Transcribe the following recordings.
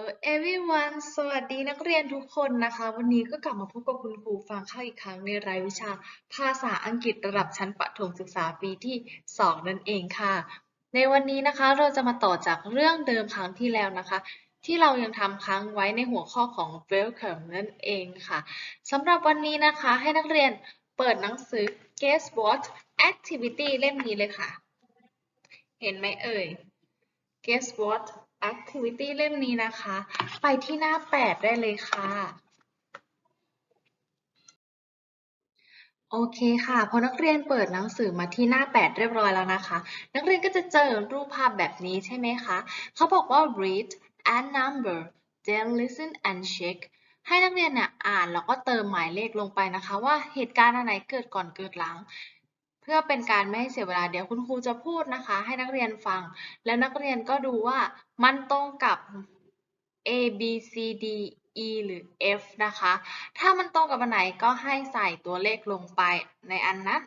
อ everyone สวัสดีนักเรียนทุกคนนะคะ วันนี้ก็กลับมาพบกับคุณครูฟังเข้าอีกครั้งในรายวิชาภาษาอังกฤษระดับชั้นประถมศึกษาปีที่ 2 นั่นเองค่ะ ในวันนี้นะคะเราจะมาต่อจากเรื่องเดิมครั้งที่แล้วนะคะ ที่เรายังทำค้างไว้ในหัวข้อของ welcome นั่นเองค่ะสำหรับวันนี้นะคะให้นักเรียนเปิดหนังสือ guess what activity เล่มนี้เลยค่ะ เห็นไหมเอ่ย Guess what activity เล่มนี้นะคะ ไปที่หน้า 8 ได้เลยค่ะ โอเคค่ะ พอนักเรียนเปิดหนังสือมาที่หน้า 8 เรียบร้อยแล้วนะคะ นักเรียนก็จะเจอรูปภาพแบบนี้ใช่ไหมคะ เขาบอกว่า read and number then listen and check ให้นักเรียนเนี่ยอ่านแล้วก็เติมหมายเลขลงไปนะคะ ว่าเหตุการณ์อันไหนเกิดก่อนเกิดหลัง เพื่อเป็นการไม่ให้เสียเวลาเดี๋ยวคุณครูจะพูดนะคะ ให้นักเรียนฟัง แล้วนักเรียนก็ดูว่ามันตรงกับ A B C D E หรือ F นะคะ ถ้ามันตรงกับอันไหนก็ให้ใส่ตัวเลขลงไปในอันนั้น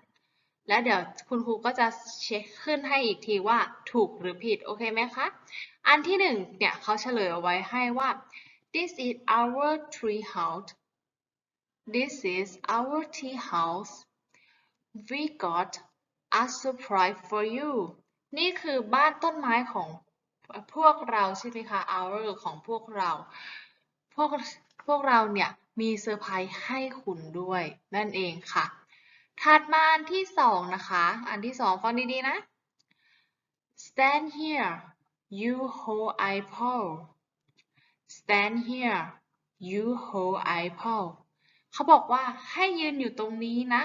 แล้วเดี๋ยวคุณครูก็จะเช็คขึ้นให้อีกทีว่าถูกหรือผิด โอเคไหมคะ อันที่หนึ่งเนี่ยเขาเฉลยเอาไว้ให้ว่า this is our tree house this is our tea house we got a surprise for you นี่คือบ้านต้นไม้ของพวกเราใช่ไหมคะ our ของพวกเรา พวกพวกเราเนี่ยมีเซอร์ไพรส์ให้คุณด้วยนั่นเองค่ะ ถัดมาอันที่สองนะคะ อันที่สองฟังดีๆนะ stand here you hold apple stand here you hold apple เขาบอกว่าให้ยืนอยู่ตรงนี้นะ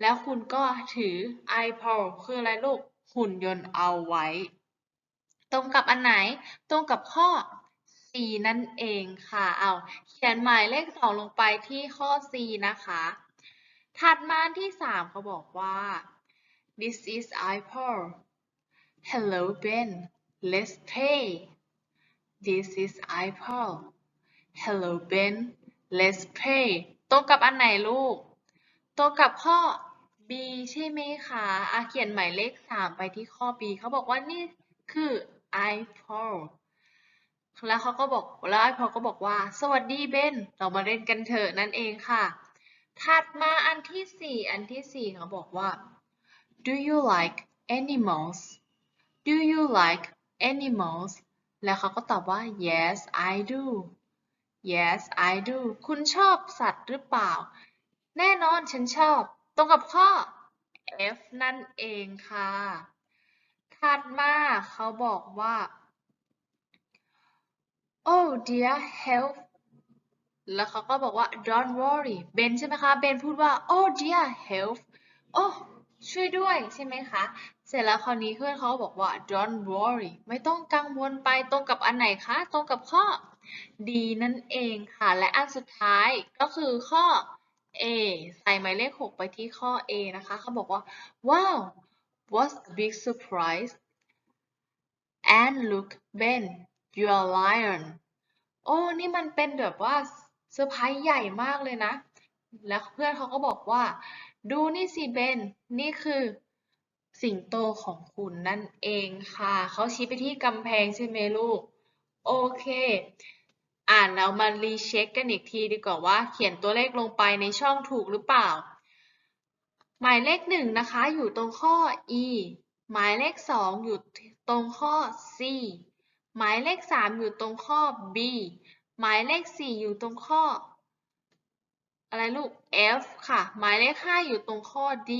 แล้วคุณก็ถือ apple คืออะไรลูก หุ่นยนต์เอาไว้ ตรงกับอันไหน ตรงกับข้อ C นั่นเองค่ะ เอา เขียนหมายเลขสองลงไปที่ข้อ C นะคะ ถัดมาที่สามเขาบอกว่า this is apple hello Ben let's play this is apple hello Ben let's play ตรงกับอันไหนลูก ตรงกับข้อ B ใช่ไหมคะอาเขียนหมายเลข 3 ไปที่ข้อ B เขาบอกว่านี่คือ apple แล้วเขาก็บอกแล้ว apple ก็บอกว่า สวัสดีเบนเรามาเล่นกันเถอะนั่นเองค่ะ ถัดมาอันที่ 4 อันที่ 4 เขาบอกว่า do you like animals do you like animals แล้วเขาก็ตอบว่า yes I do yes I do คุณชอบสัตว์หรือเปล่า แน่นอนฉันชอบ ตรงกับข้อ F นั่นเองค่ะ ถัดมาเขาบอกว่า oh dear help แล้วเขาก็บอกว่า don't worry เบนใช่ไหมคะ เบนพูดว่า oh dear help โอ้ช่วยด้วยใช่ไหมคะ เสร็จแล้วคราวนี้เพื่อนเขาบอกว่า don't worry ไม่ต้องกังวลไปตรงกับอันไหนคะ ตรงกับข้อ D นั่นเองค่ะ และอันสุดท้ายก็คือข้อ A ใส่หมายเลข 6 ไปที่ข้อ A นะคะเขาบอกว่า wow what's a big surprise and look Ben you're lion โอ้นี่มันเป็นแบบว่าเซอร์ไพรส์ใหญ่มากเลยนะ แล้วเพื่อนเขาก็บอกว่า ดูนี่สิเบน นี่คือสิงโตของคุณนั่นเองค่ะ เขาชี้ไปที่กำแพงใช่ไหมลูก โอเค อ่านแล้วมารีเช็คกันอีกทีดีกว่าว่า เขียนตัวเลขลงไปในช่องถูกหรือเปล่า หมายเลขหนึ่งนะคะอยู่ตรงข้อ e หมายเลขสองอยู่ตรงข้อ c หมายเลขสามอยู่ตรงข้อ b หมายเลขสี่อยู่ตรงข้อ อะไรลูก f ค่ะ หมายเลขห้าอยู่ตรงข้อ d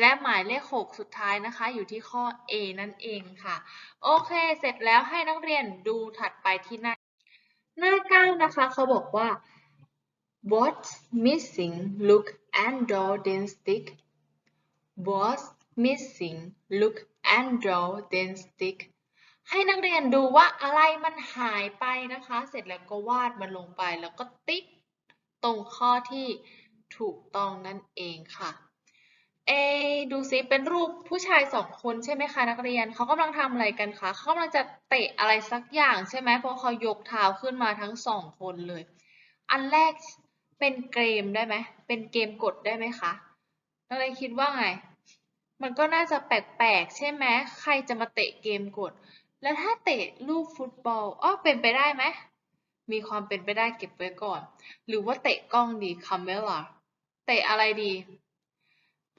และหมายเลข 6 สุดท้ายนะคะ อยู่ที่ข้อ A นั่นเองค่ะ โอเค เสร็จแล้วให้นักเรียนดูถัดไปที่หน้า หน้าเก้านะคะ เขาบอกว่า what's missing look and draw then stick what's missing look and draw then stick ให้นักเรียนดูว่าอะไรมันหายไปนะคะ เสร็จแล้วก็วาดมันลงไปแล้วก็ติ๊กตรงข้อที่ถูกต้องนั่นเองค่ะ เอ ดูซิ เป็นรูปผู้ชายสองคนใช่ไหมคะนักเรียน เขากำลังทำอะไรกันคะ เขากำลังจะเตะอะไรสักอย่างใช่ไหมเพราะเขายกเท้าขึ้นมาทั้งสองคนเลย อันแรกเป็นเกมได้ไหม เป็นเกมกดได้ไหมคะนักเรียนคิดว่าไง มันก็น่าจะแปลกๆใช่ไหมใครจะมาเตะเกมกด แล้วถ้าเตะลูกฟุตบอลอ้อเป็นไปได้ไหม มีความเป็นไปได้เก็บไว้ก่อน หรือว่าเตะกล้องดีคาเมล่าเตะอะไรดี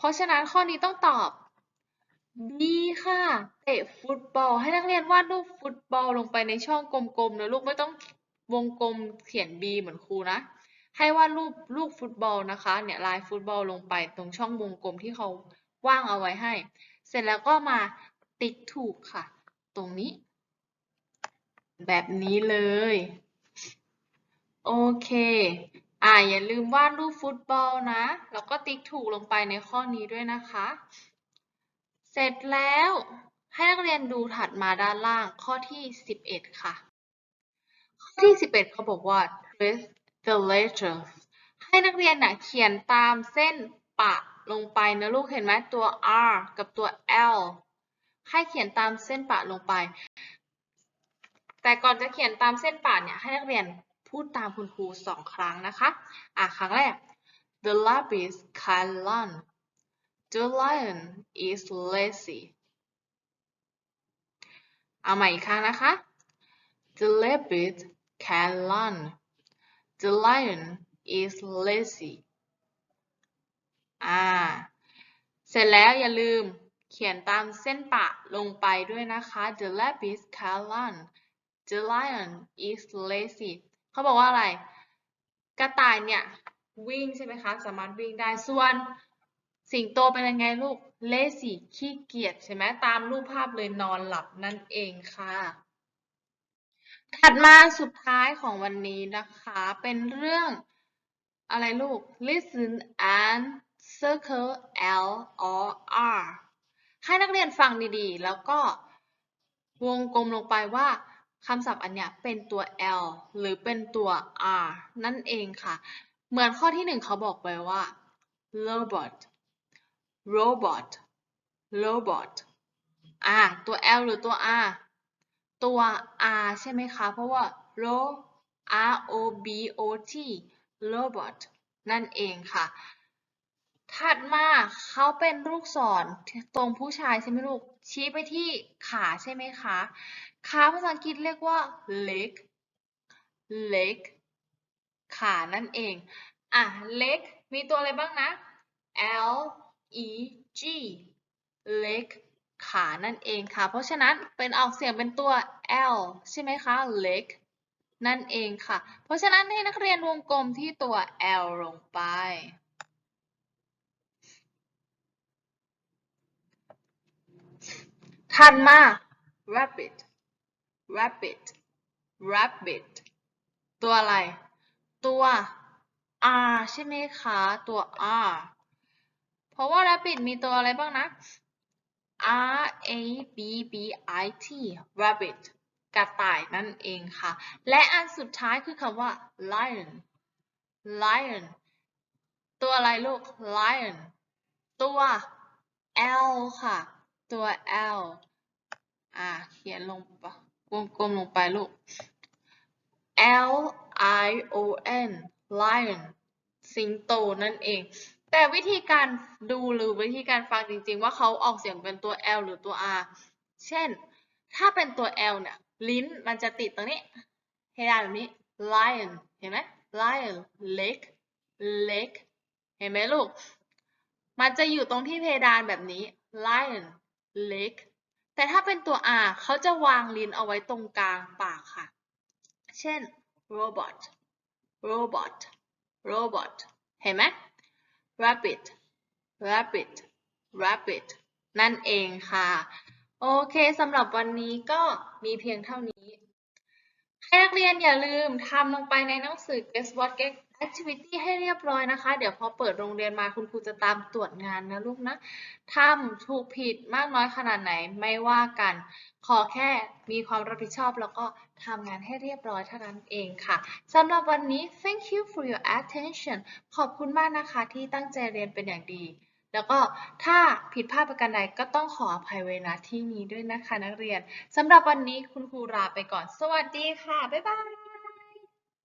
เพราะฉะนั้นข้อนี้ต้องตอบ B ค่ะ เตะฟุตบอล ให้นักเรียนวาดรูปฟุตบอลลงไปในช่องกลมๆนะลูกไม่ต้องวงกลมเขียน B เหมือนครูนะ ให้วาดรูปลูกฟุตบอลนะคะเนี่ยลายฟุตบอลลงไปตรงช่องวงกลมที่เขาว่างเอาไว้ให้ เสร็จแล้วก็มาติ๊กถูกค่ะ ตรงนี้ แบบนี้เลย โอเค อ่าอย่าลืมวาดรูปฟุตบอลนะ แล้วก็ติ๊กถูกลงไปในข้อนี้ด้วยนะคะ เสร็จแล้วให้นักเรียนดูถัดมาด้านล่างข้อที่ 11 ค่ะ ข้อที่ 11เขาบอกว่า trace the letters ให้นักเรียนนะเขียนตามเส้นปะลงไปนะลูกเห็นไหมตัว R กับตัว L ให้เขียนตามเส้นปะลงไป แต่ก่อนจะเขียนตามเส้นปะเนี่ยให้นักเรียน พูดตามคุณครูสองครั้งนะคะ อะครั้งแรก The rabbit can run The lion is lazy เอาใหม่อีกครั้งนะคะ The rabbit can run The lion is lazy อ่า เสร็จแล้วอย่าลืมเขียนตามเส้นปะลงไปด้วยนะคะ The rabbit can run The lion is lazy เขาบอกว่าอะไร กระต่ายเนี่ยวิ่งใช่ไหมคะ สามารถวิ่งได้ ส่วนสิงโตเป็นยังไงลูก lazy ขี้เกียจใช่ไหมตามรูปภาพเลยนอนหลับนั่นเองค่ะ ถัดมาสุดท้ายของวันนี้นะคะ เป็นเรื่องอะไรลูก listen and circle L or R ให้นักเรียนฟังดีๆ แล้วก็วงกลมลงไปว่า คำศัพท์อันเนี้ยเป็นตัว L หรือเป็นตัว R นั่นเองค่ะ เหมือนข้อที่หนึ่งเขาบอกไปว่า robot robot robot อ่าตัว L หรือตัว R ตัว R ใช่ไหมคะ เพราะว่า ro R O B O T robot นั่นเองค่ะ ถัดมาเขาเป็นลูกศรตรงผู้ชายใช่ไหมลูก ชี้ไปที่ขาใช่ไหมคะ ขาภาษาอังกฤษเรียกว่า leg leg ขานั่นเอง อะ leg มีตัวอะไรบ้างนะ L E G leg ขานั่นเองค่ะ เพราะฉะนั้นเป็นออกเสียงเป็นตัว L ใช่ไหมคะ leg นั่นเองค่ะ เพราะฉะนั้นให้นักเรียนวงกลมที่ตัว L ลงไปถัดมา rabbit rabbit rabbit ตัวอะไร ตัว R ใช่ไหมคะ ตัว R เพราะว่า rabbit มีตัวอะไรบ้างนะ R A B B I T rabbit กระต่ายนั่นเองค่ะ และอันสุดท้ายคือคำว่า lion lion ตัวอะไรลูก lion ตัว L ค่ะ ตัว L อ่า เขียนลงปะ กลมลงไปลูก L I O N lion สิงโตนั่นเอง แต่วิธีการดูหรือวิธีการฟังจริงๆ ว่าเขาออกเสียงเป็นตัว L หรือตัว R เช่น ถ้าเป็นตัว L เนี่ย ลิ้นมันจะติดตรงนี้ให้ได้แบบนี้ lion เห็นไหม lion leg leg เห็นไหมลูก มันจะอยู่ตรงที่เพดานแบบนี้ lion leg แต่ถ้าเป็นตัว R เขาจะวางลิ้นเอาไว้ตรงกลางปากค่ะ เช่น robot robot robot เห็นไหม rabbit rabbit rabbit นั่นเองค่ะ โอเคสำหรับวันนี้ก็มีเพียงเท่านี้ให้นักเรียนอย่าลืมทำลงไปในหนังสือ Guess What Get Activity ให้เรียบร้อยนะคะ เดี๋ยวพอเปิดโรงเรียนมาคุณครูจะตามตรวจงานนะลูกนะทำถูกผิดมากน้อยขนาดไหนไม่ว่ากัน ขอแค่มีความรับผิดชอบแล้วก็ทำงานให้เรียบร้อยเท่านั้นเองค่ะสำหรับวันนี้ thank you for your attention ขอบคุณมากนะคะที่ตั้งใจเรียนเป็นอย่างดี แล้วก็ถ้าผิดพลาดประการใดก็ต้องขออภัยไว้ณที่นี้ด้วยนะคะนักเรียนสำหรับวันนี้คุณครูลาไปก่อน สวัสดีค่ะ บ๊ายบาย